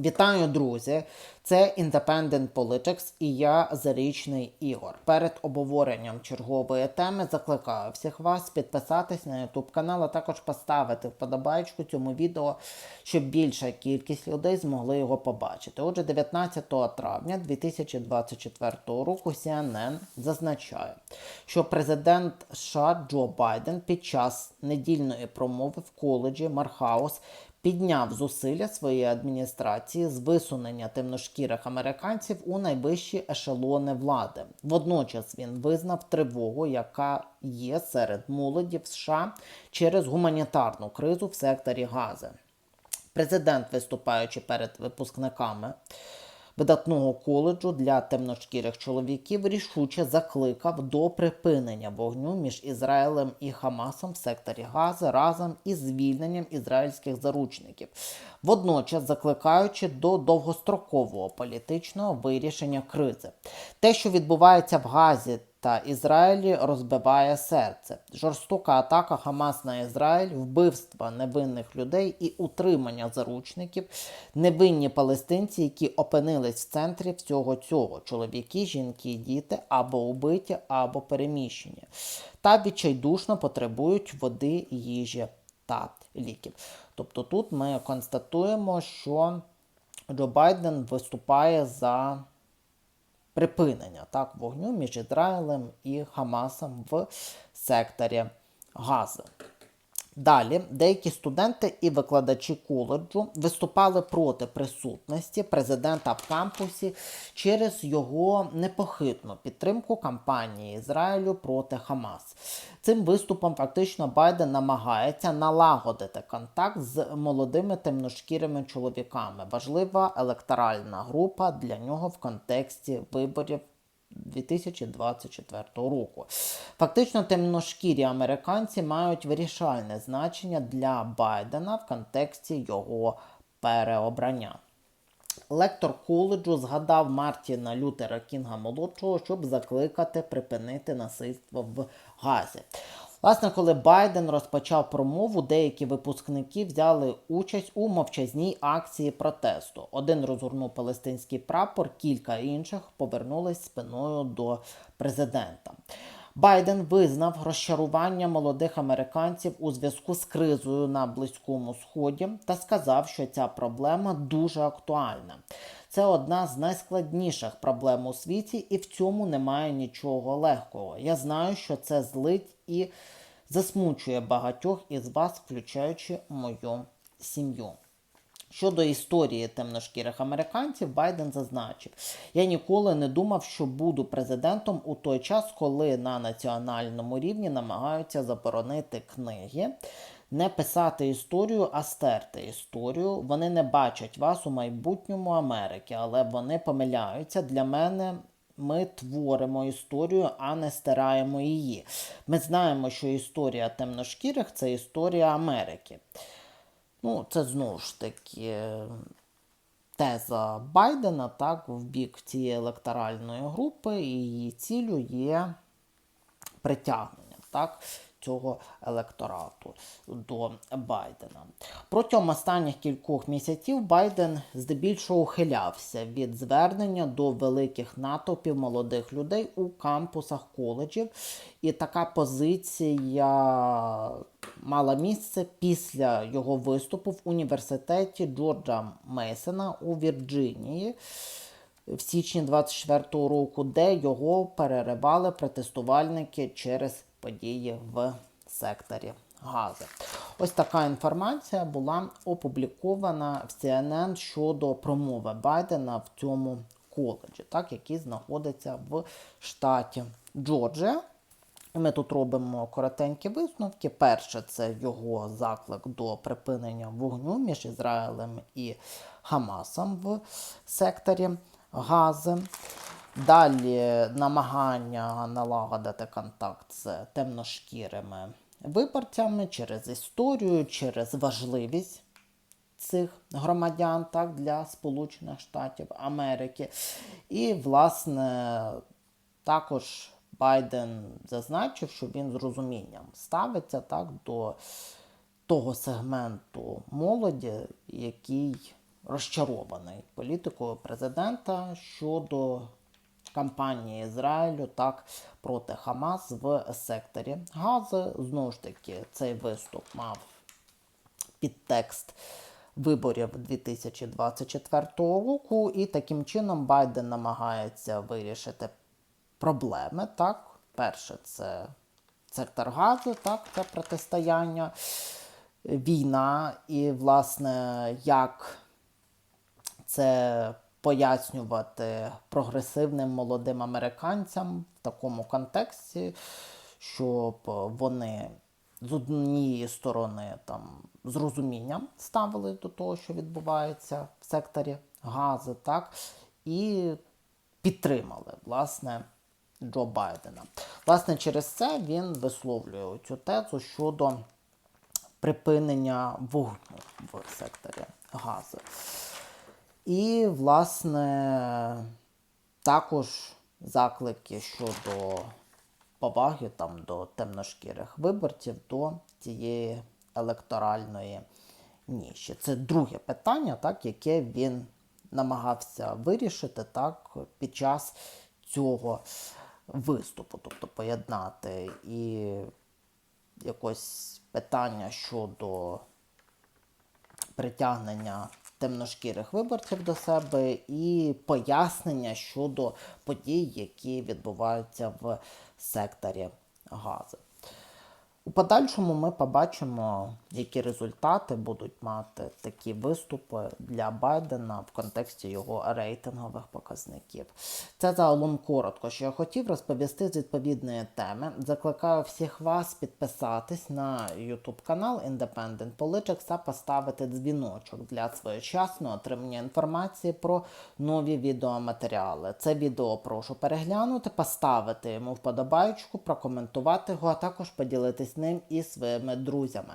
Вітаю, друзі! Це Independent Politics і я Зарічний Ігор. Перед обговоренням чергової теми закликаю всіх вас підписатись на YouTube канал, а також поставити вподобайку цьому відео, щоб більша кількість людей змогли його побачити. Отже, 19 травня 2024 року CNN зазначає, що президент США Джо Байден під час недільної промови в коледжі Мархаус підняв зусилля своєї адміністрації з висунення темношкірих американців у найвищі ешелони влади. Водночас він визнав тривогу, яка є серед молоді в США через гуманітарну кризу в секторі Гази. Президент, виступаючи перед випускниками видатного коледжу для темношкірих чоловіків, рішуче закликав до припинення вогню між Ізраїлем і Хамасом в секторі Гази разом із звільненням ізраїльських заручників, водночас закликаючи до довгострокового політичного вирішення кризи. Те, що відбувається в Газі та Ізраїлі розбиває серце. Жорстока атака Хамас на Ізраїль, вбивства невинних людей і утримання заручників, невинні палестинці, які опинились в центрі всього цього: чоловіки, жінки, діти або убиті, або переміщені, та відчайдушно потребують води, їжі та ліків. Тобто тут ми констатуємо, що Джо Байден виступає за припинення так, вогню між Ізраїлем і Хамасом в секторі Гази. Далі деякі студенти і викладачі коледжу виступали проти присутності президента в кампусі через його непохитну підтримку кампанії Ізраїлю проти Хамас. Цим виступом фактично Байден намагається налагодити контакт з молодими темношкірими чоловіками. Важлива електоральна група для нього в контексті виборів 2024 року. Фактично, темношкірі американці мають вирішальне значення для Байдена в контексті його переобрання. Лектор коледжу згадав Мартіна Лютера Кінга молодшого, щоб закликати припинити насильство в Газі. Власне, коли Байден розпочав промову, деякі випускники взяли участь у мовчазній акції протесту. Один розгорнув палестинський прапор, кілька інших повернулись спиною до президента. Байден визнав розчарування молодих американців у зв'язку з кризою на Близькому Сході та сказав, що ця проблема дуже актуальна. Це одна з найскладніших проблем у світі, і в цьому немає нічого легкого. Я знаю, що це злить і засмучує багатьох із вас, включаючи мою сім'ю. Щодо історії темношкірих американців, Байден зазначив: я ніколи не думав, що буду президентом у той час, коли на національному рівні намагаються заборонити книги, не писати історію, а стерти історію. Вони не бачать вас у майбутньому Америки, але вони помиляються. Для мене ми творимо історію, а не стираємо її. Ми знаємо, що історія темношкірих це історія Америки. Ну, це знову ж таки теза Байдена, так, в бік цієї електоральної групи, і її цілю є притягнення так, цього електорату до Байдена. Протягом останніх кількох місяців Байден здебільшого ухилявся від звернення до великих натовпів молодих людей у кампусах коледжів. І така позиція мала місце після його виступу в університеті Джорджа Мейсона у Вірджинії. В січні 24-го року, де його переривали протестувальники через події в секторі Гази. Ось така інформація була опублікована в CNN щодо промови Байдена в цьому коледжі, так, який знаходиться в штаті Джорджія. Ми тут робимо коротенькі висновки. Перше, це його заклик до припинення вогню між Ізраїлем і Хамасом в секторі Гази. Далі намагання налагодити контакт з темношкірими виборцями через історію, через важливість цих громадян так, для Сполучених Штатів Америки. І, власне, також Байден зазначив, що він з розумінням ставиться так, до того сегменту молоді, який розчарований політикою президента щодо кампанії Ізраїлю так проти Хамас в секторі Гази. Знову ж таки, цей виступ мав підтекст виборів 2024 року, і таким чином Байден намагається вирішити проблеми. Так, перше, це сектор газу, так, це протистояння, війна, і, власне, як це пояснювати прогресивним молодим американцям в такому контексті, щоб вони з однієї сторони там з розумінням ставили до того, що відбувається в секторі газу, так, і підтримали власне Джо Байдена. Власне, через це він висловлює цю тезу щодо припинення вогню в секторі газу. І, власне, також заклики щодо поваги там, до темношкірих виборців до цієї електоральної ніші. Це друге питання, так, яке він намагався вирішити так, під час цього виступу, тобто поєднати і якось питання щодо притягнення темношкірих виборців до себе і пояснення щодо подій, які відбуваються в секторі газу. У подальшому ми побачимо, які результати будуть мати такі виступи для Байдена в контексті його рейтингових показників. Це загалом коротко, що я хотів розповісти з відповідної теми. Закликаю всіх вас підписатись на YouTube канал Independent Politics та поставити дзвіночок для своєчасного отримання інформації про нові відеоматеріали. Це відео прошу переглянути, поставити йому вподобайку, прокоментувати його, а також поділитись ним і своїми друзями.